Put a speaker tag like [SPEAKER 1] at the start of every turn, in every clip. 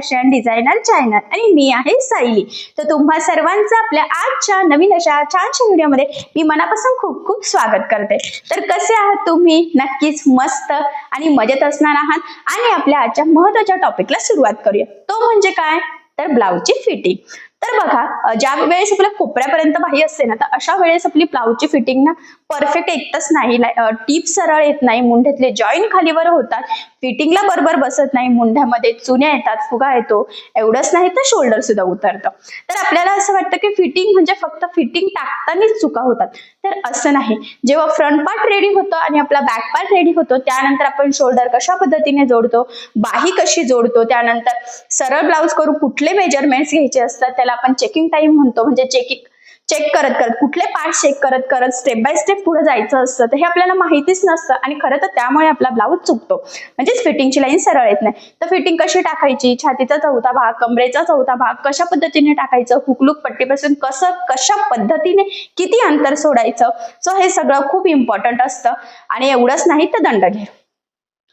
[SPEAKER 1] Fashion designer channel आणि मी आहे सायली. तर तुम्हा सर्वांचं आपल्या आजच्या नवीन अशा छानशा व्हिडिओमध्ये मी मनापासून खूप खूप स्वागत करते. तर कसे आहात तुम्ही? नक्कीच मस्त आणि मजेत असणार आहात. आणि आपल्या आजच्या महत्त्वाच्या टॉपिकला सुरुवात करूया. तो म्हणजे काय? तर ब्लाऊजची फिटिंग तर बघा ज्या वेळेस आपल्या कोपऱ्यापर्यंत बाही असते ना तर अशा वेळेस आपली ब्लाऊजची फिटिंग ना परफेक्ट येतच नाही टीप सरळ येत नाही मुंढ्यातले जॉईंट खालीवर होतात फिटिंगला बरोबर बसत नाही मुंढ्यामध्ये चुन्या येतात फुगा येतो एवढंच नाही तर शोल्डर सुद्धा उतरतं. तर आपल्याला असं वाटतं की फिटिंग म्हणजे फक्त फिटिंग टाकतानाच चुका होतात. तर असं नाही. जेव्हा फ्रंट पार्ट रेडी होतो आणि आपला बॅक पार्ट रेडी होतो त्यानंतर आपण शोल्डर कशा पद्धतीने जोडतो बाही कशी जोडतो त्यानंतर सरळ ब्लाऊज करून कुठले मेजरमेंट्स घ्यायचे असतात त्याला आपण चेकिंग टाइम म्हणतो म्हणजे चेकिंग चेक करत करत कुठले पार्ट चेक करत करत स्टेप बाय स्टेप पुढे जायचं असतं तर हे आपल्याला माहितीच नसतं आणि खरं तर त्यामुळे आपला ब्लाऊज चुकतो. म्हणजेच फिटिंगची लाईन सरळ येत नाही. तर फिटिंग कशी टाकायची? छातीचा चौथा भाग कमरेचा चौथा भाग कशा पद्धतीने टाकायचं? हुकलूक पट्टीपासून कसं कशा पद्धतीने किती अंतर सोडायचं? सो हे सगळं खूप इम्पॉर्टंट असतं. आणि एवढंच नाही तर दंड घे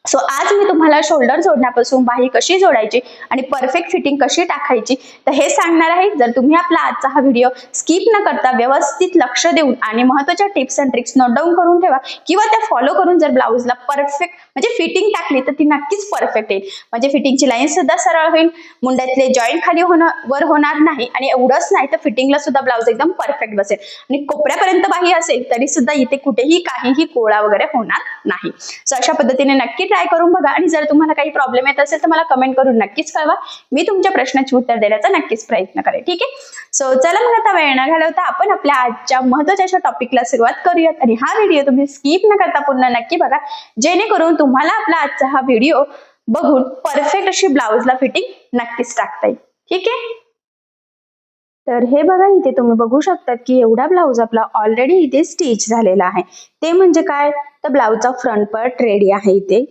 [SPEAKER 1] सो आज मी तुम्हाला शोल्डर जोडण्यापासून बाही कशी जोडायची आणि परफेक्ट फिटिंग कशी टाकायची तर हे सांगणार आहे. जर तुम्ही आपला आजचा हा व्हिडिओ स्किप न करता व्यवस्थित लक्ष देऊन आणि महत्त्वाच्या tips and tricks note down करून ठेवा किंवा त्या फॉलो करून जर ब्लाऊजला परफेक्ट म्हणजे फिटिंग टाकली तर ती नक्कीच परफेक्ट येईल. म्हणजे फिटिंगची लाईन सुद्धा सरळ होईल मुंड्यातले जॉईंट खाली होणं वर होणार नाही आणि एवढंच नाही तर फिटिंगला सुद्धा ब्लाऊज एकदम परफेक्ट बसेल. आणि कोपऱ्यापर्यंत बाही असेल तरी सुद्धा इथे कुठेही काहीही कोळा वगैरे होणार नाही. सो अशा पद्धतीने नक्की ट्राय करून बघा. आणि जर तुम्हाला काही प्रॉब्लेम येत असेल तर मला कमेंट करून नक्कीच कळवा. मी तुमच्या प्रश्नाची उत्तर देण्याचा नक्कीच प्रयत्न करेल ठीक आहे? सो चला मग आता वेळ न घालवता आपण आपल्या आजच्या महत्त्वाच्या अशा टॉपिकला सुरुवात करूयात. आणि हा व्हिडिओ तुम्ही स्किप न करता पूर्ण नक्की बघा. जेणेकरून तुम्हाला आपला आजचा हा व्हिडिओ बघून परफेक्ट अशी ब्लाऊजला फिटिंग नक्कीच टाकता येईल. ठीक आहे? तर हे बघा इथे तुम्ही बघू शकतात की एवढा ब्लाऊज आपला ऑलरेडी इथे स्टिच झालेला आहे. ते म्हणजे काय? तर ब्लाऊजचा फ्रंट पार्ट रेडी आहे इथे.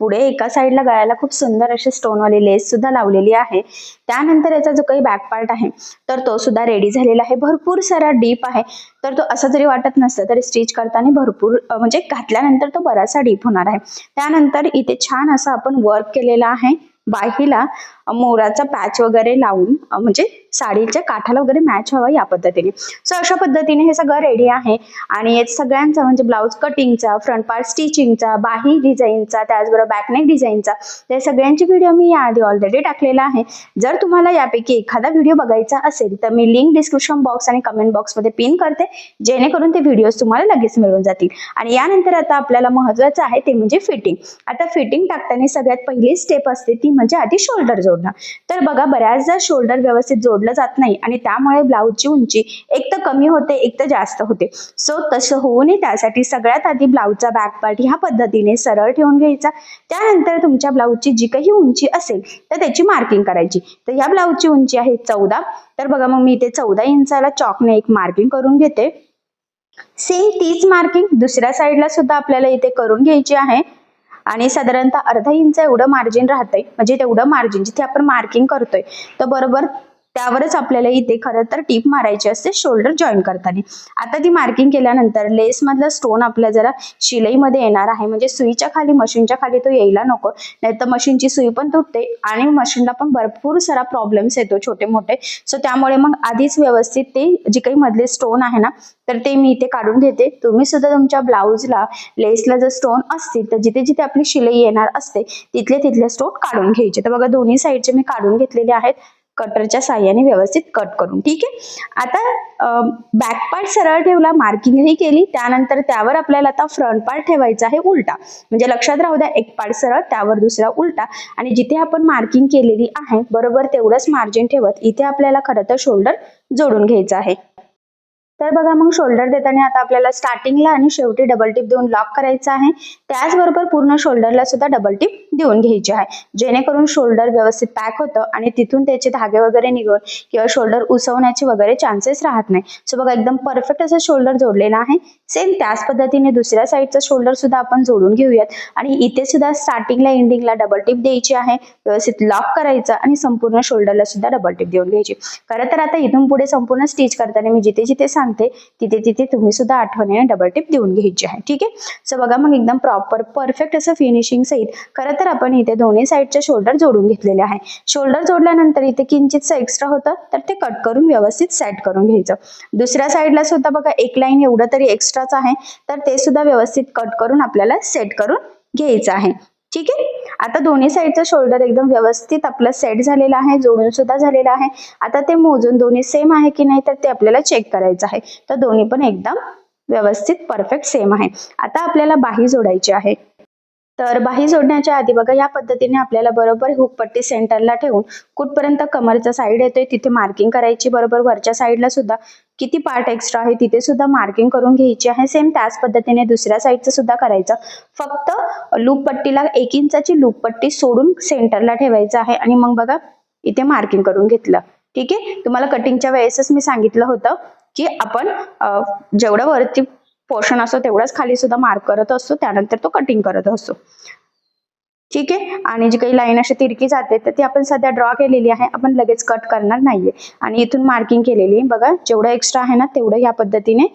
[SPEAKER 1] पुढे एका साईडला गळ्याला खूप सुंदर अशी स्टोनवाली लेस सुद्धा लावलेली आहे. त्यानंतर याचा जो काही बॅक पार्ट आहे तर तो सुद्धा रेडी झालेला आहे. भरपूर सारा डीप आहे. तर तो असं जरी वाटत नसतं तरी स्टिच करताना भरपूर म्हणजे घातल्यानंतर तो बराचसा डीप होणार आहे. त्यानंतर इथे छान असं आपण वर्क केलेलं आहे. बाहीला मोराचा पॅच वगैरे लावून म्हणजे साडीच्या काठाला वगैरे मॅच हवा या पद्धतीने. सो अशा पद्धतीने हे सगळं रेडी आहे. आणि म्हणजे या सगळ्यांचा म्हणजे ब्लाऊज कटिंगचा फ्रंट पार्ट स्टिचिंगचा बाही डिझाईनचा त्याचबरोबर बॅकनेक डिझाईनचा त्या सगळ्यांची व्हिडिओ मी याआधी ऑलरेडी टाकलेला आहे. जर तुम्हाला यापैकी एखादा व्हिडिओ बघायचा असेल तर मी लिंक डिस्क्रिप्शन बॉक्स आणि कमेंट बॉक्समध्ये पिन करते. जेणेकरून ते व्हिडिओज तुम्हाला लगेच मिळून जातील. आणि यानंतर आता आपल्याला महत्वाचं आहे ते म्हणजे फिटिंग आता फिटिंग टाकताना सगळ्यात पहिली स्टेप असते ती म्हणजे आधी शोल्डर जोडणं. तर बघा बऱ्याचदा शोल्डर व्यवस्थित जोडलं जात नाही. आणि त्यामुळे ब्लाऊजची उंची एक तर कमी होते एक तर जास्त होते. सो तसं होऊ नये त्यासाठी सगळ्यात आधी ब्लाऊजचा बॅक पार्ट ह्या पद्धतीने सरळ ठेवून घ्यायचा. त्यानंतर तुमच्या ब्लाऊजची जी काही उंची असेल तर त्याची मार्किंग करायची. तर ह्या ब्लाऊजची उंची आहे चौदा. तर बघा मग मी इथे चौदा इंचाला चॉकने एक मार्किंग करून घेते. सेम तीच मार्किंग दुसऱ्या साईडला सुद्धा आपल्याला इथे करून घ्यायची आहे. आणि साधारणतः अर्धा इंच एवढं मार्जिन राहतंय. म्हणजे तेवढं मार्जिन जिथे आपण मार्किंग करतोय. तर बरोबर त्यावरच आपल्याला इथे खरं तर टीप मारायची असते शोल्डर जॉईन करताना. आता ती मार्किंग केल्यानंतर लेस मधला स्टोन आपल्या जरा शिलाईमध्ये येणार आहे. म्हणजे सुईच्या खाली मशीनच्या खाली तो यायला नको. नाही तर मशीनची सुई पण तुटते आणि मशीनला पण भरपूर सारा प्रॉब्लेम्स येतो छोटे मोठे सो त्यामुळे मग आधीच व्यवस्थित ते जे काही मधले स्टोन आहे ना तर ते मी इथे काढून घेते. तुम्ही सुद्धा तुमच्या ब्लाऊजला लेसला जर स्टोन असतील तर जिथे जिथे आपली शिलाई येणार असते तिथले तिथले स्टोन काढून घ्यायचे. तर बघा दोन्ही साईडचे मी काढून घेतलेले आहेत. कटरच्या साह्याने व्यवस्थित कट करून. ठीक आहे? आता बॅक पार्ट सरळ ठेवला मार्किंगही केली त्यानंतर त्यावर आपल्याला आता फ्रंट पार्ट ठेवायचा आहे उलटा. म्हणजे लक्षात राहू द्या एक पार्ट सरळ त्यावर दुसरा उलटा. आणि जिथे आपण मार्किंग केलेली आहे बरोबर तेवढंच मार्जिन ठेवत इथे आपल्याला खरं तर शोल्डर जोडून घ्यायचं आहे. तर बघा मग शोल्डर देताना आता आपल्याला स्टार्टिंगला आणि शेवटी डबल टिप देऊन लॉक करायचं आहे. त्याचबरोबर पूर्ण शोल्डरला सुद्धा डबल टिप देऊन घ्यायची आहे. जेणेकरून शोल्डर व्यवस्थित पॅक होतं आणि तिथून त्याचे धागे वगैरे निघून किंवा शोल्डर उसवण्याचे वगैरे चान्सेस राहत नाही. सो बघा एकदम परफेक्ट असं शोल्डर जोडलेलं आहे. सेम त्याच पद्धतीने दुसऱ्या साईडचं शोल्डर सुद्धा आपण जोडून घेऊयात. आणि इथे सुद्धा स्टार्टिंगला एंडिंगला डबल टिप द्यायची आहे. व्यवस्थित लॉक करायचं आणि संपूर्ण शोल्डरला सुद्धा डबल टिप देऊन घ्यायची. खरं तर आता इथून पुढे संपूर्ण स्टिच करताना मी जिथे जिथे सांग सांगते तिथे तिथे तुम्ही सुद्धा आठवणीने डबल टिप देऊन घ्यायची आहे. ठीक आहे? सो बघा मग एकदम प्रॉपर परफेक्ट असं फिनिशिंग सहित खरं तर आपण इथे दोन्ही साईडचे शोल्डर जोडून घेतलेले आहे. शोल्डर जोडल्यानंतर इथे किंचितचं एक्स्ट्रा होतं तर ते कट करून व्यवस्थित सेट करून घ्यायचं. दुसऱ्या साईडला सुद्धा बघा एक लाईन एवढं तरी एक्स्ट्राच आहे तर ते सुद्धा व्यवस्थित कट करून आपल्याला सेट करून घ्यायचं आहे. ठीक आहे? आता दोन्ही साईडचं शोल्डर एकदम व्यवस्थित आपलं सेट झालेलं आहे जोडून सुद्धा झालेलं आहे. आता ते मोजून दोन्ही सेम आहे की नाही तर ते आपल्याला चेक करायचं आहे. तर दोन्ही पण एकदम व्यवस्थित परफेक्ट सेम आहे. आता आपल्याला बाही जोडायची आहे. तर बाही जोडण्याच्या आधी बघा या पद्धतीने आपल्याला बरोबर हुकपट्टी सेंटरला ठेवून कुठपर्यंत कमरचा साईड येतोय तिथे मार्किंग करायची बरोबर. वरच्या साईडला सुद्धा किती पार्ट एक्स्ट्रा आहे तिथे सुद्धा मार्किंग करून घ्यायची आहे. सेम त्याच पद्धतीने दुसऱ्या साईडचं सुद्धा करायचं. फक्त लूप पट्टीला एक इंचाची लूप पट्टी सोडून सेंटरला ठेवायचं आहे आणि मग बघा इथे मार्किंग करून घेतलं. ठीक आहे? तुम्हाला कटिंगच्या वेळेसच मी सांगितलं होतं की आपण जेवढं वरती पोर्शन असतो तेवढाच खाली सुद्धा मार्क करत असतो त्यानंतर तो कटिंग करत असतो ठीक आहे? आणि जी काही लाईन अशी तिरकी जाते तर ती आपण सध्या ड्रॉ केलेली आहे. आपण लगेच कट करणार नाहीये. आणि इथून मार्किंग केलेली बघा जेवढं एक्स्ट्रा आहे ना तेवढं या पद्धतीने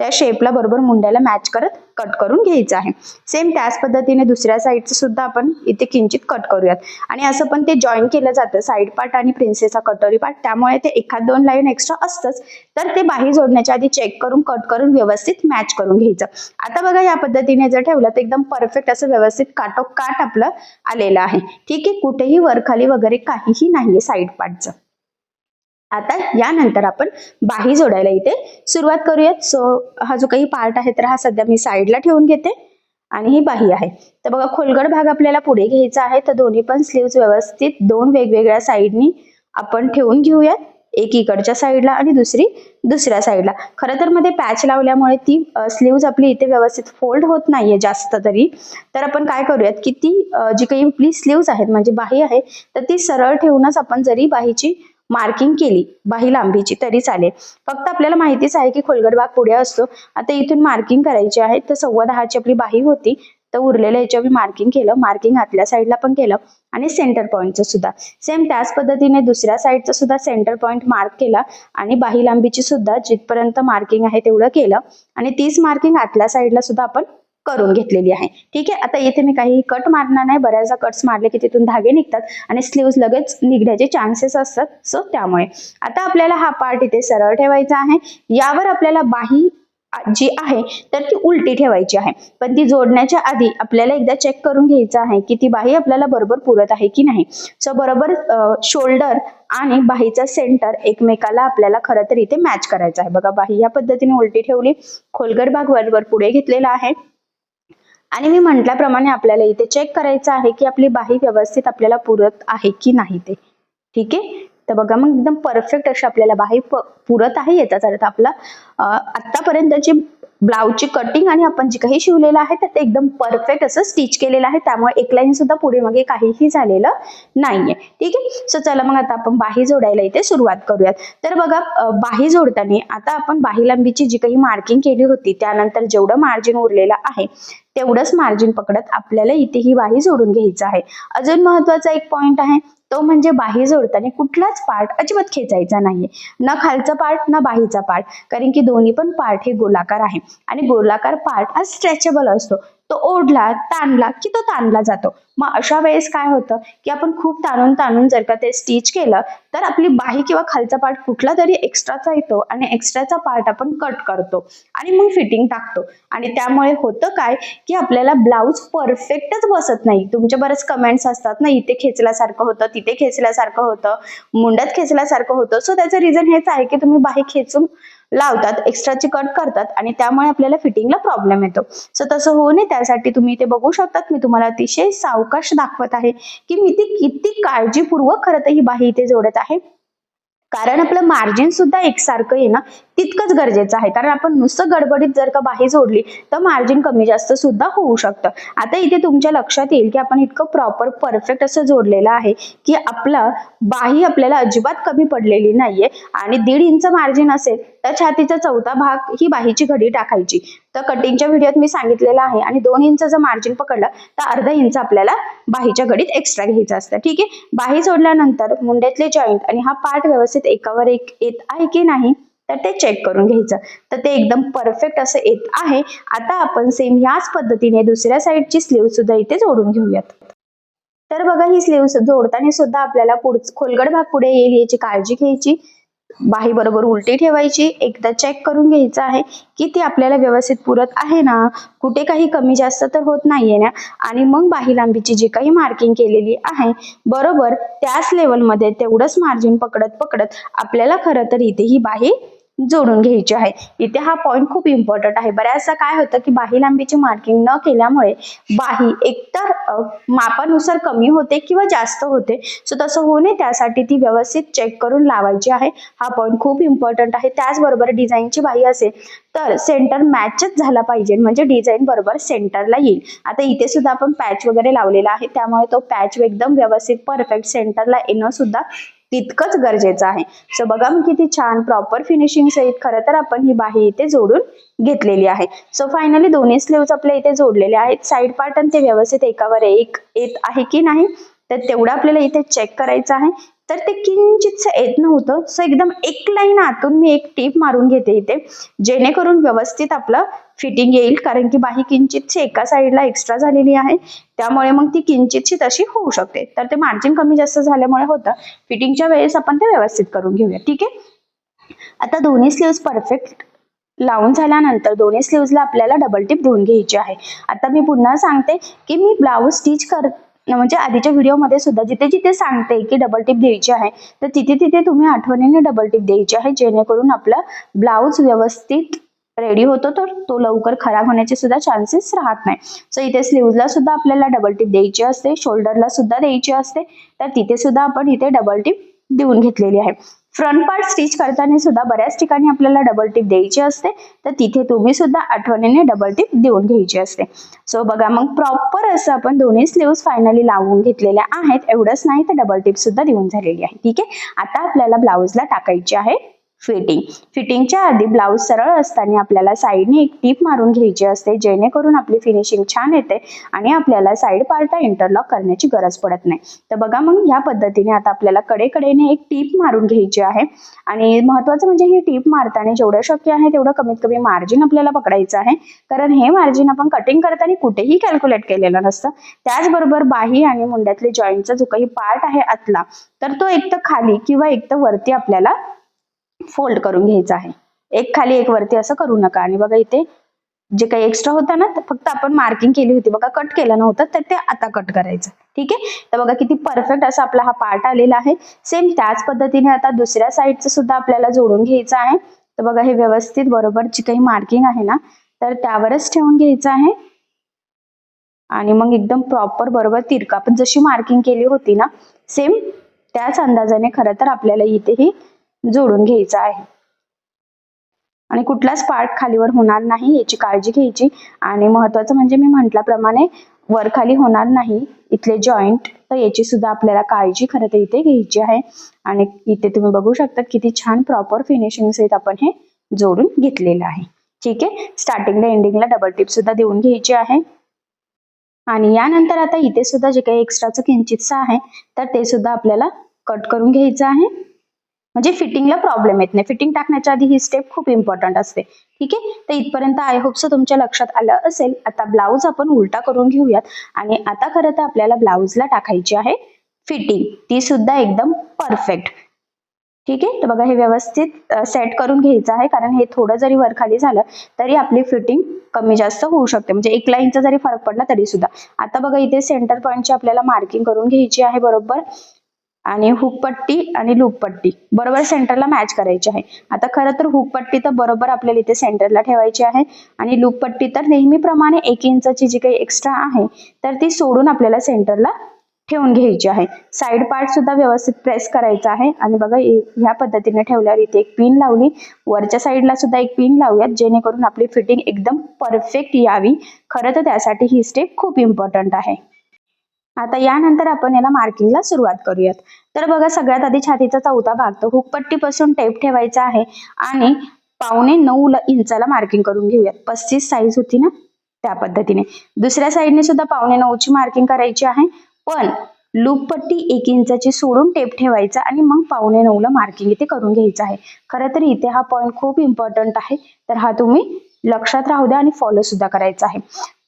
[SPEAKER 1] त्या शेपला बरोबर मुंड्याला मॅच करत कट करून घ्यायचं आहे. सेम त्याच पद्धतीने दुसऱ्या साईडचं सुद्धा आपण इथे किंचित कट करूयात. आणि असं पण ते जॉईन केलं जातं साईड पार्ट आणि प्रिन्सेसचा कटोरी पार्ट त्यामुळे ते एखाद दोन लाईन एक्स्ट्रा असतंच तर ते बाही जोडण्याच्या आधी चेक करून कट करून व्यवस्थित मॅच करून घ्यायचं. आता बघा या पद्धतीने जर ठेवलं तर एकदम परफेक्ट असं व्यवस्थित काटोकाट आपलं आलेलं आहे. ठीक आहे? कुठेही वरखाली वगैरे काहीही नाहीये साईड पार्टचं आता यानंतर आपण बाही जोडायला इथे सुरुवात करूयात. सो हा जो काही पार्ट आहे तर हा सध्या मी साईडला ठेवून घेते आणि ही बाही आहे. तर बघा खोलगड भाग आपल्याला पुढे घ्यायचा आहे. तर दोन्ही पण स्लीव्ज व्यवस्थित दोन वेगवेगळ्या साईडनी आपण ठेवून घेऊयात. एक इकडच्या साईडला आणि दुसरी दुसऱ्या साईडला खरं तर मध्ये पॅच लावल्यामुळे ती स्लीव्ज आपली इथे व्यवस्थित फोल्ड होत नाहीये जास्त तरी. तर आपण काय करूयात की ती जी काही आपली स्लीव्ज आहेत म्हणजे बाही आहे तर ती सरळ ठेवूनच आपण जरी बाहीची मार्किंग केली बाही लांबीची तरी चालेल. फक्त आपल्याला माहितीच आहे की खोलगड भाग पुढे असतो. आता इथून मार्किंग करायची आहे तर सव्वा दहाची आपली बाही होती तर उरलेल्या याच्यावर मी मार्किंग केलं. मार्किंग आतल्या साईडला पण केलं आणि सेंटर पॉईंटचं सुद्धा. सेम त्याच पद्धतीने दुसऱ्या साईडचं सुद्धा सेंटर पॉईंट मार्क केला आणि बाही लांबीची सुद्धा जिथपर्यंत मार्किंग आहे तेवढं केलं. आणि तीच मार्किंग आतल्या साईडला सुद्धा आपण करून घेतलेली आहे. ठीक आहे? आता इथे मी काही कट मारणार नाही. बऱ्याचदा कट्स मारले की तिथून धागे निघतात आणि स्लीव्ज लगेच निघण्याचे चान्सेस असतात. सो त्यामुळे. आता आपल्याला हा पार्ट इथे सरळ ठेवायचा आहे. यावर आपल्याला बाही जी आहे तर ती उलटी ठेवायची आहे. पण ती जोडण्याच्या आधी आपल्याला एकदा चेक करून घ्यायचं आहे की ती बाही आपल्याला बरोबर पुरत आहे की नाही. सो बरोबर शोल्डर आणि बाहीचा सेंटर एकमेकाला आपल्याला खरं तर इथे मॅच करायचा आहे. बघा बाही या पद्धतीने उलटी ठेवली. खोलगड भाग वरवर पुढे घेतलेला आहे. आणि मी म्हटल्याप्रमाणे आपल्याला इथे चेक करायचं आहे की आपली बाही व्यवस्थित आपल्याला पुरत आहे की नाही ते. ठीक आहे? तर बघा मग एकदम परफेक्ट अशी आपल्याला बाही पुरत आहे याचाच अर्थ आपला आतापर्यंतची ब्लाऊजची कटिंग आणि आपण जे काही शिवलेलं आहे तर ते एकदम परफेक्ट असं स्टिच केलेलं आहे. त्यामुळे एक लाईन सुद्धा पुढे मागे काहीही झालेलं नाहीये. ठीक आहे? सो चला मग आता आपण बाही जोडायला इथे सुरुवात करूयात. तर बघा बाही जोडताना आता आपण बाही लांबीची जी काही मार्किंग केली होती त्यानंतर जेवढं मार्जिन उरलेलं आहे तेवढंच मार्जिन पकडत आपल्याला इथे ही बाही जोडून घ्यायचं आहे. अजून महत्त्वाचा एक पॉइंट आहे तो म्हणजे बाही जोडताना कुठलाच पार्ट अजिबात खेचायचा नाहीये. ना खालचा पार्ट ना बाहीचा पार्ट कारण की दोन्ही पण पार्ट हे गोलाकार आहे. आणि गोलाकार पार्ट हा स्ट्रेचेबल असतो. तो ओढला ताणला की तो ताणला जातो. मग अशा वेळेस काय होतं की आपण खूप ताणून ताणून जर का ते स्टिच केलं तर आपली बाही किंवा खालचा पार्ट कुठला तरी एक्स्ट्राचा येतो आणि एक्स्ट्राचा पार्ट आपण कट करतो आणि मग फिटिंग टाकतो. आणि त्यामुळे होतं काय की आपल्याला ब्लाऊज परफेक्टच बसत नाही. तुमचे बरेच कमेंट्स असतात ना इथे खेचल्यासारखं होतं तिथे खेचल्यासारखं होतं मुंड्यात खेचल्यासारखं होतं. सो त्याचं रिझन हेच आहे की तुम्ही बाही खेचून लावतात एक्स्ट्राची कट करतात आणि त्यामुळे आपल्याला फिटिंगला प्रॉब्लेम येतो. सो तसं होऊ नये. त्यासाठी तुम्ही इथे बघू शकतात मी तुम्हाला अतिशय सावकाश दाखवत आहे की मी ती किती काळजीपूर्वक खरं तर ही बाही इथे जोडत आहे. कारण आपलं मार्जिन सुद्धा एकसारखं येणं तितकंच गरजेचं आहे. कारण आपण नुसतं गडबडीत जर का बाही जोडली तर मार्जिन कमी जास्त सुद्धा होऊ शकतं. आता इथे तुमच्या लक्षात येईल की आपण इतकं प्रॉपर परफेक्ट असं जोडलेलं आहे की आपला बाही आपल्याला अजिबात कमी पडलेली नाहीये आणि दीड इंच मार्जिन असेल तर छातीचा चौथा भाग ही बाहीची घडी टाकायची. तर कटिंगच्या व्हिडिओत मी सांगितलेलं आहे आणि दोन इंच जर मार्जिन पकडलं तर अर्धा इंच आपल्याला बाहीच्या घडीत एक्स्ट्रा घ्यायचं असतं. ठीक आहे? बाही जोडल्यानंतर मुंड्यातले जॉईंट आणि हा पार्ट व्यवस्थित एकावर एक येत आहे की नाही? तर ते चेक करून घ्यायचं. तर ते एकदम परफेक्ट असं येत आहे. आता आपण सेम ह्याच पद्धतीने दुसऱ्या साईडची स्लीव सुद्धा इथे जोडून घेऊयात. तर बघा ही स्लीव जोडताना सुद्धा आपल्याला पुढ खोलगड भाग पुढे येईल याची काळजी घ्यायची. बाही बरोबर उलटी ठेवायची. एकदा चेक करून घ्यायचं आहे की ती आपल्याला व्यवस्थित पुरत आहे ना? कुठे काही कमी जास्त तर होत नाहीये ना? आणि मग बाही लांबीची जी काही मार्किंग केलेली आहे बरोबर त्याच लेवलमध्ये तेवढंच मार्जिन पकडत पकडत आपल्याला खरं तर इथे ही बाही जोडून घ्यायची आहे. इथे हा पॉईंट खूप इम्पॉर्टंट आहे. बऱ्याचदा काय होतं की बाही लांबीची मार्किंग न केल्यामुळे बाही एकतर मापानुसार कमी होते किंवा जास्त होते. सो तसं होऊ नये. त्यासाठी ती व्यवस्थित चेक करून लावायची आहे. हा पॉईंट खूप इम्पॉर्टंट आहे. त्याचबरोबर डिझाईनची बाही असेल तर सेंटर मॅचच झाला पाहिजे. म्हणजे डिझाईन बरोबर सेंटरला येईल. आता इथे सुद्धा आपण पॅच वगैरे लावलेला आहे. त्यामुळे तो पॅच एकदम व्यवस्थित परफेक्ट सेंटरला येणं सुद्धा तितकंच गरजेचं आहे. सो बघा मी किती छान प्रॉपर फिनिशिंग सहित खरं तर आपण ही बाही इथे जोडून घेतलेली आहे. सो फायनली दोन्ही स्लीव्ह आपल्या इथे जोडलेले आहेत. साईड पार्ट आणि ते व्यवस्थित एकावर एक येत आहे की नाही तर तेवढं आपल्याला इथे चेक करायचं आहे. तर ते किंचितच येत नव्हतं. सो एकदम एक लाईन आतून मी एक टीप मारून घेते इथे. जेणेकरून व्यवस्थित आपलं फिटिंग येईल कारण की बाही किंचितची एका साईडला एक्स्ट्रा झालेली आहे. त्यामुळे मग ती किंचितची तशी होऊ शकते. तर ते मार्जिन कमी जास्त झाल्यामुळे होतं. फिटिंगच्या वेळेस आपण ते व्यवस्थित करून घेऊया. ठीक आहे? आता दोन्ही स्लीव्स परफेक्ट लावून झाल्यानंतर दोन्ही स्लीव्सला आपल्याला डबल टिप देऊन घ्यायची आहे. आता मी पुन्हा सांगते की मी ब्लाऊज स्टिच कर म्हणजे आधीच्या व्हिडिओमध्ये सुद्धा जिथे जिथे सांगते की डबल टिप द्यायची आहे तर तिथे तिथे तुम्ही आठवणीने डबल टिप द्यायची आहे जेणेकरून आपला ब्लाऊज व्यवस्थित रेडी होतो तर तो लवकर खराब होण्याचे सुद्धा चान्सेस राहत नाही. सो इथे स्लीवला सुद्धा आपल्याला डबल टिप द्यायची असते. शोल्डरला सुद्धा द्यायची असते. तर तिथे सुद्धा आपण इथे डबल टिप देऊन घेतलेली आहे. फ्रंट पार्ट स्टिच करताना सुद्धा बऱ्याच ठिकाणी आपल्याला डबल टिप द्यायची असते. तर तिथे तुम्ही सुद्धा आठवणीने डबल टिप देऊन घ्यायची असते. सो बघा मग प्रॉपर असं आपण दोन्ही स्लीव्स फायनली लावून घेतलेल्या आहेत. एवढंच नाही तर डबल टिप सुद्धा देऊन झालेली आहे. ठीक आहे? आता आपल्याला ब्लाऊजला टाकायची आहे. फिटिंग फिटिंगच्या आधी ब्लाऊज सरळ असताना आपल्याला साईडने एक टीप मारून घ्यायची असते जेणेकरून आपली फिनिशिंग छान येते आणि आपल्याला साईड पार्ट इंटरलॉक करण्याची गरज पडत नाही. तर बघा मग ह्या पद्धतीने आता आपल्याला कडेकडेने एक टीप मारून घ्यायची आहे. आणि महत्वाचं म्हणजे ही टीप मारताना जेवढं शक्य आहे तेवढं कमीत कमी मार्जिन आपल्याला पकडायचं आहे. कारण हे मार्जिन आपण कटिंग करताना कुठेही कॅल्क्युलेट केलेलं नसतं. त्याचबरोबर बाही आणि मुंड्यातले जॉईंटचा जो काही पार्ट आहे आतला तर तो एक तर खाली किंवा एक तर वरती आपल्याला फोल्ड करून घ्यायचा आहे. एक खाली एक वरती असं करू नका. आणि बघा इथे जे काही एक्स्ट्रा होता ना फक्त आपण मार्किंग केली होती. बघा कट केलं नव्हतं तर ते आता कट करायचं. ठीक आहे? तर बघा किती परफेक्ट असा आपला हा पार्ट आलेला आहे. सेम त्याच पद्धतीने आता दुसऱ्या साईडचं सुद्धा आपल्याला जोडून घ्यायचं आहे. तर बघा हे व्यवस्थित बरोबर जी काही मार्किंग आहे ना तर त्यावरच ठेवून घ्यायचं आहे. आणि मग एकदम प्रॉपर बरोबर तिरका. आपण जशी मार्किंग केली होती ना सेम त्याच अंदाजाने खरं तर आपल्याला इथेही जोडून घ्यायचं आहे. आणि कुठलाच पार्ट खालीवर होणार नाही याची काळजी घ्यायची. आणि महत्वाचं म्हणजे मी म्हटल्याप्रमाणे वर खाली होणार नाही इथले जॉईंट तर याची सुद्धा आपल्याला काळजी खरं तर इथे घ्यायची आहे. आणि इथे तुम्ही बघू शकता किती छान प्रॉपर फिनिशिंग सहित आपण हे जोडून घेतलेलं आहे. ठीक आहे? स्टार्टिंगला एंडिंगला डबल टिप सुद्धा देऊन घ्यायची आहे. आणि यानंतर आता इथे सुद्धा जे काही एक्स्ट्राचं किंचितचं आहे तर ते सुद्धा आपल्याला कट करून घ्यायचं आहे. म्हणजे फिटिंगला प्रॉब्लेम येत नाही. फिटिंग टाकण्याच्या आधी ही स्टेप खूप इम्पॉर्टंट असते. ठीक आहे? तर इथपर्यंत आय होप तुमच्या लक्षात आलं असेल. आता ब्लाऊज आपण उलटा करून घेऊयात. आणि आता खरं तर आपल्याला ब्लाऊजला टाकायची आहे फिटिंग ती सुद्धा एकदम परफेक्ट ठीक आहे? तर बघा हे व्यवस्थित सेट करून घ्यायचं आहे. कारण हे थोडं जरी वरखाली झालं तरी आपली फिटिंग कमी जास्त होऊ शकते. म्हणजे एक लाईनचा जरी फरक पडला तरी सुद्धा. आता बघा इथे सेंटर पॉईंटची आपल्याला मार्किंग करून घ्यायची आहे बरोबर? आणि हुकपट्टी आणि लूपपट्टी बरोबर सेंटरला मॅच करायची आहे. आता खरं तर हुकपट्टी तर बरोबर आपल्याला इथे सेंटरला ठेवायची आहे. आणि लूपपट्टी तर नेहमीप्रमाणे एक इंचाची जी काही एक्स्ट्रा आहे तर ती सोडून आपल्याला सेंटरला ठेवून घ्यायची आहे. साईड पार्ट सुद्धा व्यवस्थित प्रेस करायचा आहे. आणि बघा ह्या पद्धतीने ठेवल्यावर इथे एक पिन लावली. वरच्या साईडला सुद्धा एक पिन लावूयात जेणेकरून आपली फिटिंग एकदम परफेक्ट यावी. खरं तर त्यासाठी ही स्टेप खूप इम्पॉर्टंट आहे. आता यानंतर आपण याला मार्किंगला सुरुवात करूयात. तर बघा सगळ्यात आधी छातीचा चौथा भाग तो हुकपट्टीपासून टेप ठेवायचा आहे आणि पावणे नऊ इंचाला मार्किंग करून घेऊयात. पस्तीस साईज होती ना त्या पद्धतीने. दुसऱ्या साईडने सुद्धा पावणे नऊची मार्किंग करायची आहे पण लूप पट्टी एक इंचाची सोडून टेप ठेवायचा आणि मग पावणे नऊला मार्किंग इथे करून घ्यायचं आहे. खरं तर इथे हा पॉईंट खूप इम्पॉर्टंट आहे तर हा तुम्ही लक्षात राहू द्या आणि फॉलो सुद्धा करायचा आहे.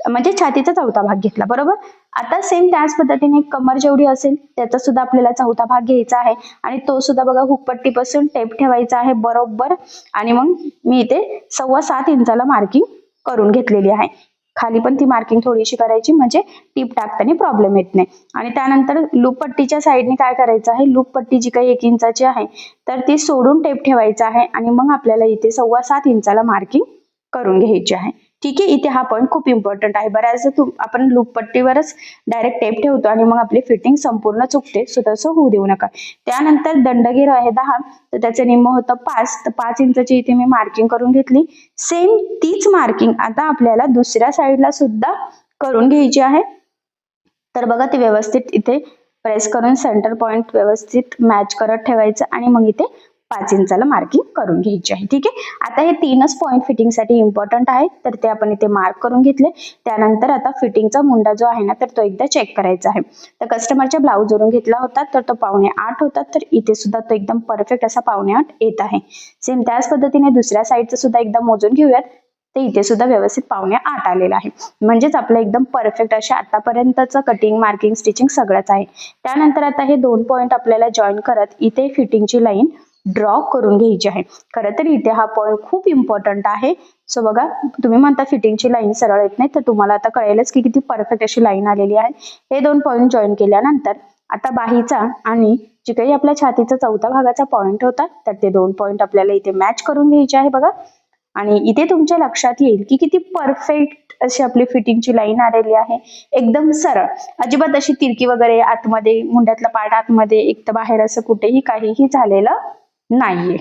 [SPEAKER 1] म्हणजे छातीचा चौथा भाग घेतला बरोबर? आता सेम त्याच पद्धतीने कमर जेवढी असेल त्याचा सुद्धा आपल्याला चौथा भाग घ्यायचा आहे. आणि तो सुद्धा बघा हुकपट्टीपासून टेप ठेवायचा आहे बरोबर. आणि मग मी इथे सव्वा सात इंचाला मार्किंग करून घेतलेली आहे. खाली पण ती मार्किंग थोडीशी करायची म्हणजे टीप टाकताना प्रॉब्लेम येत नाही. आणि त्यानंतर लूप पट्टीच्या साईडने काय करायचं आहे? लूप पट्टी जी काही एक इंचाची आहे तर ती सोडून टेप ठेवायचं आहे. आणि मग आपल्याला इथे सव्वा सात इंचाला मार्किंग करून घ्यायची आहे. ठीक आहे इथे हा पॉईंट खूप इम्पॉर्टंट आहे. बऱ्याचदा तू आपण लूप पट्टीवरच डायरेक्ट टेप ठेवतो आणि मग आपली फिटिंग संपूर्ण चुकते. सो तसं होऊ देऊ नका. त्यानंतर दंडगीर आहे दहा. तर त्याचं निम्म होतं पाच. तर पाच इंचाची इथे मी मार्किंग करून घेतली. सेम तीच मार्किंग आता आपल्याला दुसऱ्या साईडला सुद्धा करून घ्यायची आहे. तर बघा ते व्यवस्थित इथे प्रेस करून सेंटर पॉइंट व्यवस्थित मॅच करत ठेवायचं आणि मग इथे पाच इंचाला मार्किंग करून घ्यायची आहे. ठीक आहे? आता हे तीनच पॉईंट फिटिंगसाठी इम्पॉर्टंट आहेत तर ते आपण इथे मार्क करून घेतले. त्यानंतर आता फिटिंगचा मुंडा जो आहे ना तर तो एकदा चेक करायचा आहे. तर कस्टमरच्या ब्लाऊजवरून घेतला होता तर तो पावणे आठ होता. तर इथे सुद्धा तो एकदम परफेक्ट असा पावणे आठ येत आहे. सेम त्याच पद्धतीने दुसऱ्या साईडचं सुद्धा एकदा मोजून घेऊयात. ते इथे सुद्धा व्यवस्थित पावणे आठ आलेलं आहे. म्हणजेच आपलं एकदम परफेक्ट अशा आतापर्यंतचं कटिंग मार्किंग स्टिचिंग सगळंच आहे. त्यानंतर आता हे दोन पॉईंट आपल्याला जॉईन करत इथे फिटिंगची लाईन ड्रॉ करून घ्यायची आहे. खरं तर इथे हा पॉईंट खूप इम्पॉर्टंट आहे. सो बघा तुम्ही म्हणता फिटिंगची लाईन सरळ येत नाही तर तुम्हाला आता कळेलच की किती परफेक्ट अशी लाईन आलेली आहे. हे दोन पॉईंट जॉईन केल्यानंतर आता बाहीचा आणि जे काही आपल्या छातीचा चौथा भागाचा पॉईंट होता तर ते दोन पॉईंट आपल्याला इथे मॅच करून घ्यायचे आहे बघा. आणि इथे तुमच्या लक्षात येईल की किती परफेक्ट अशी आपली फिटिंगची लाईन आलेली आहे. एकदम सरळ. अजिबात अशी तिरकी वगैरे आतमध्ये मुंड्यातला पार्ट आतमध्ये एक तर बाहेर असं कुठेही काहीही झालेलं नाहीये.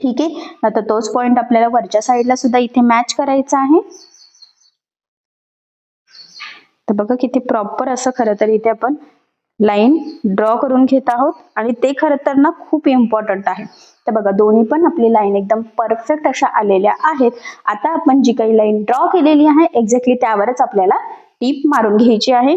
[SPEAKER 1] ठीक आहे. आता तोच पॉइंट आपल्याला वरच्या साईडला सुद्धा इथे मॅच करायचा आहे. तर बघा किती प्रॉपर असं खरं तर इथे आपण लाईन ड्रॉ करून घेत आहोत. आणि ते खरं तर ना खूप इम्पॉर्टंट आहे. तर बघा दोन्ही पण आपली लाईन एकदम परफेक्ट अशा आलेल्या आहेत. आता आपण जी काही लाईन ड्रॉ केलेली आहे एक्झॅक्टली त्यावरच आपल्याला टीप मारून घ्यायची आहे.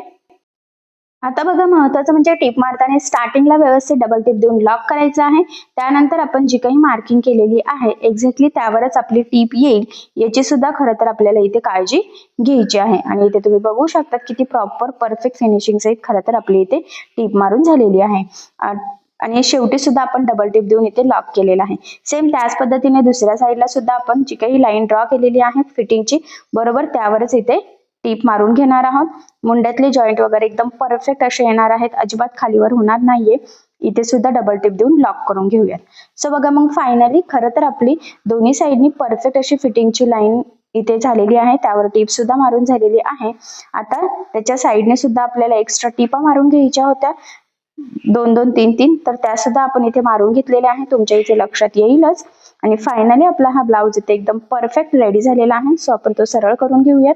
[SPEAKER 1] आता बघा महत्वाचं म्हणजे टिप मारताना स्टार्टिंगला व्यवस्थित डबल टिप देऊन लॉक करायचं आहे. त्यानंतर आपण जी काही मार्किंग केलेली आहे एक्झॅक्टली त्यावरच आपली टीप येईल. याची सुद्धा खरं तर आपल्याला इथे काळजी घ्यायची आहे. आणि इथे तुम्ही बघू शकता किती प्रॉपर परफेक्ट फिनिशिंग सहित खरं तर आपली इथे टीप मारून झालेली आहे. आणि शेवटी सुद्धा आपण डबल टिप देऊन इथे लॉक केलेला आहे. सेम त्याच पद्धतीने दुसऱ्या साईडला सुद्धा आपण जी काही लाईन ड्रॉ केलेली आहे फिटिंगची बरोबर त्यावरच इथे टीप मारून घेणार आहोत. मुंड्यातले जॉईंट वगैरे एकदम परफेक्ट असे येणार आहेत. अजिबात खालीवर होणार नाहीये. इथे सुद्धा डबल टिप देऊन लॉक करून घेऊयात. सो बघा मग फायनली खरं तर आपली दोन्ही साईडनी परफेक्ट अशी फिटिंगची लाईन इथे झालेली आहे. त्यावर टीप सुद्धा मारून झालेली आहे. आता त्याच्या साईडने सुद्धा आपल्याला एक्स्ट्रा टिपा मारून घ्यायच्या होत्या. दोन दोन तीन तीन. तर त्या सुद्धा आपण इथे मारून घेतलेल्या आहे तुमच्या इथे लक्षात येईलच. आणि फायनली आपला हा ब्लाऊज इथे एकदम परफेक्ट रेडी झालेला आहे. सो आपण तो सरळ करून घेऊयात.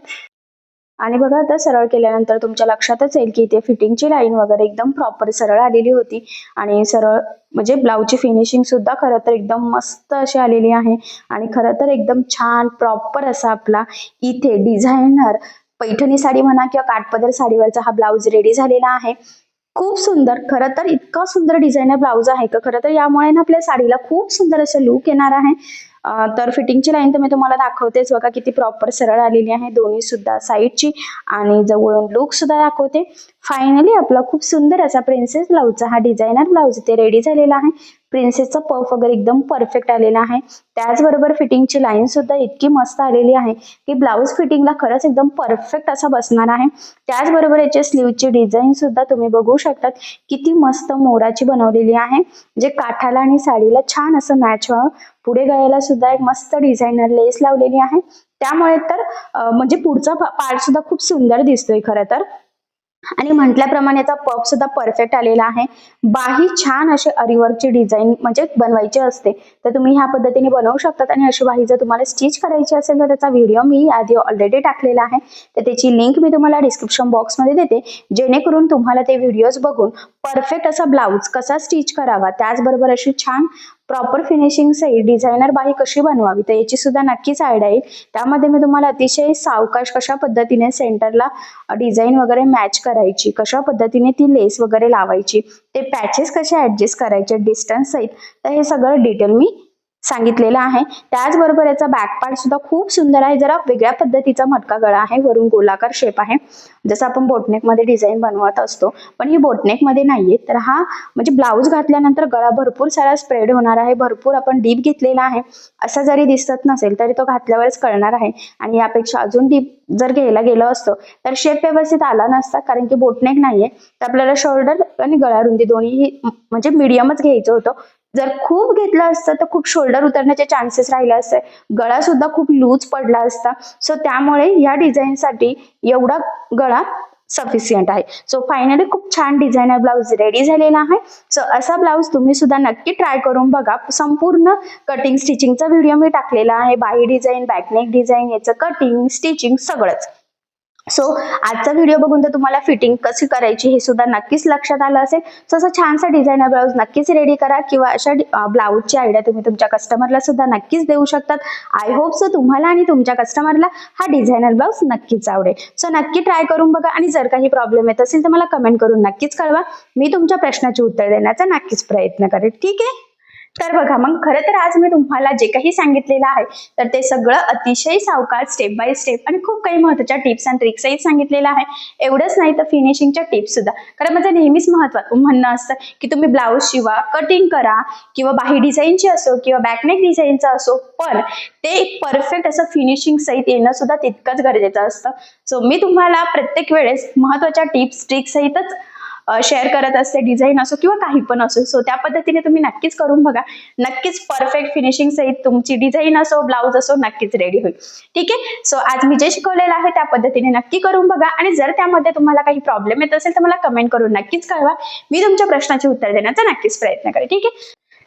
[SPEAKER 1] आणि बघा आता सरळ केल्यानंतर तुमच्या लक्षातच येईल की इथे फिटिंगची लाईन वगैरे एकदम प्रॉपर सरळ आलेली होती. आणि सरळ म्हणजे ब्लाऊजची फिनिशिंग सुद्धा खरं तर एकदम मस्त अशी आलेली आहे. आणि खरं तर एकदम छान प्रॉपर असा आपला इथे डिझायनर पैठणी साडी म्हणा किंवा काठपदर साडीवरचा हा ब्लाऊज रेडी झालेला आहे. खूप सुंदर खरं तर इतका सुंदर डिझायनर ब्लाऊज आहे का? खरं तर यामुळे ना आपल्या साडीला खूप सुंदर असं लुक येणार आहे. तर फिटिंगची लाईन तर मी तुम्हाला दाखवतेच बघा किती प्रॉपर सरळ आलेली आहे. दोन्ही सुद्धा साईडची आणि जवळून लुक सुद्धा दाखवते. फायनली आपला खूप सुंदर असा प्रिन्सेस ब्लाऊजचा हा डिझायनर ब्लाऊज इथे रेडी झालेला आहे. प्रिन्सेसचा पफ वगैरे एकदम परफेक्ट आलेला आहे. त्याचबरोबर फिटिंगची लाईन सुद्धा इतकी मस्त आलेली आहे की ब्लाऊज फिटिंगला खरंच एकदम परफेक्ट असा बसणार आहे. त्याचबरोबर याच्या स्लीवची डिझाईन सुद्धा तुम्ही बघू शकतात. किती मस्त मोराची बनवलेली आहे. जे काठाला आणि साडीला छान असं मॅच व्हावं पुढे गळ्याला सुद्धा एक मस्त डिझायनर लेस लावलेली आहे. त्यामुळे तर म्हणजे पुढचा पार्ट सुद्धा खूप सुंदर दिसतोय खरं तर. आणि म्हटल्याप्रमाणे याचा पप सुद्धा परफेक्ट आलेला आहे. बाही छान असे अरिवर्कची डिझाईन म्हणजे बनवायची असते. तर तुम्ही ह्या पद्धतीने बनवू शकतात आणि अशी बाही जर तुम्हाला स्टिच करायची असेल तर त्याचा व्हिडिओ मी आधी ऑलरेडी टाकलेला आहे. तर त्याची लिंक मी तुम्हाला डिस्क्रिप्शन बॉक्समध्ये देते. जेणेकरून तुम्हाला ते व्हिडिओज बघून परफेक्ट असा ब्लाऊज कसा स्टिच करावा त्याचबरोबर अशी छान प्रॉपर फिनिशिंग सहित डिझायनर बाही कशी बनवावी? तर याची सुद्धा नक्कीच आयडिया येईल त्यामध्ये मी तुम्हाला अतिशय सावकाश कशा पद्धतीने सेंटरला डिझाईन वगैरे मॅच करायची कशा पद्धतीने ती लेस वगैरे लावायची ते पॅचेस कसे ऍडजस्ट करायचे डिस्टन्स सहित तर हे सगळं डिटेल मी सांगितलेलं आहे. त्याचबरोबर याचा बॅक पार्ट सुद्धा खूप सुंदर आहे. जरा वेगळ्या पद्धतीचा मटका गळा आहे. वरून गोलाकार शेप आहे. जसं आपण बोटनेकमध्ये डिझाईन बनवत असतो. पण ही बोटनेकमध्ये नाहीये. तर हा म्हणजे ब्लाऊज घातल्यानंतर गळा भरपूर सारा स्प्रेड होणार आहे. भरपूर आपण डीप घेतलेला आहे. असा जरी दिसत नसेल तरी तो घातल्यावरच कळणार आहे. आणि यापेक्षा अजून डीप जर घ्यायला गेलो असतो तर शेप व्यवस्थित आला नसता कारण की बोटनेक नाहीये. तर आपल्याला शोल्डर आणि गळा रुंदी दोन्ही म्हणजे मिडियमच घ्यायचं होतं. जर खूप घेतलं असतं तर खूप शोल्डर उतरण्याचे चान्सेस राहिले असते. गळा सुद्धा खूप लूज पडला असता. सो त्यामुळे या डिझाईनसाठी एवढा गळा सफिशियंट आहे. सो फायनली खूप छान डिझायनर ब्लाऊज रेडी झालेला आहे. सो असा ब्लाऊज तुम्ही सुद्धा नक्की ट्राय करून बघा. संपूर्ण कटिंग स्टिचिंगचा व्हिडिओ मी टाकलेला आहे. बाही डिझाईन बॅकनेक डिझाईन याचं कटिंग स्टिचिंग सगळंच. सो आजचा व्हिडिओ बघून तर तुम्हाला फिटिंग कशी करायची हे सुद्धा नक्कीच लक्षात आलं असेल. सो असं छानसा डिझायनर ब्लाऊज नक्कीच रेडी करा किंवा अशा ब्लाऊजची आयडिया तुम्ही तुमच्या कस्टमरला सुद्धा नक्कीच देऊ शकतात. आय होप सो तुम्हाला आणि तुमच्या कस्टमरला हा डिझायनर ब्लाऊज नक्कीच आवडेल. सो नक्की ट्राय करून बघा आणि जर काही प्रॉब्लेम येत असेल तर मला कमेंट करून नक्कीच कळवा. मी तुमच्या प्रश्नाचे उत्तर देण्याचा नक्कीच प्रयत्न करेल. ठीक आहे? तर बघा मग खरं तर आज मी तुम्हाला जे काही सांगितलेलं आहे तर ते सगळं अतिशय सावकार स्टेप बाय स्टेप आणि खूप काही महत्त्वाच्या टिप्स अँड ट्रिक्सही सांगितलेलं आहे. एवढंच नाही तर फिनिशिंगच्या टिप्स सुद्धा. कारण माझं नेहमीच महत्त्व म्हणणं असतं की तुम्ही ब्लाऊज शिवा कटिंग करा किंवा बाही डिझाईनची असो किंवा बॅकनेक डिझाईनचा असो पण ते परफेक्ट असं फिनिशिंग सहित येणं सुद्धा तितकंच गरजेचं असतं. सो मी तुम्हाला प्रत्येक वेळेस महत्त्वाच्या टिप्स ट्रिक्स सहितच शेअर करत असते डिझाईन असो किंवा काही पण असो. सो त्या पद्धतीने तुम्ही नक्कीच करून बघा. नक्कीच परफेक्ट फिनिशिंग सहित तुमची डिझाईन असो ब्लाऊज असो नक्कीच रेडी होईल. ठीक आहे? सो आज मी जे शिकवलेलं आहे त्या पद्धतीने नक्की करून बघा. आणि जर त्यामध्ये तुम्हाला काही प्रॉब्लेम येत असेल तर मला कमेंट करून नक्कीच कळवा. मी तुमच्या प्रश्नाचे उत्तर देण्याचा नक्कीच प्रयत्न करेन. ठीक आहे?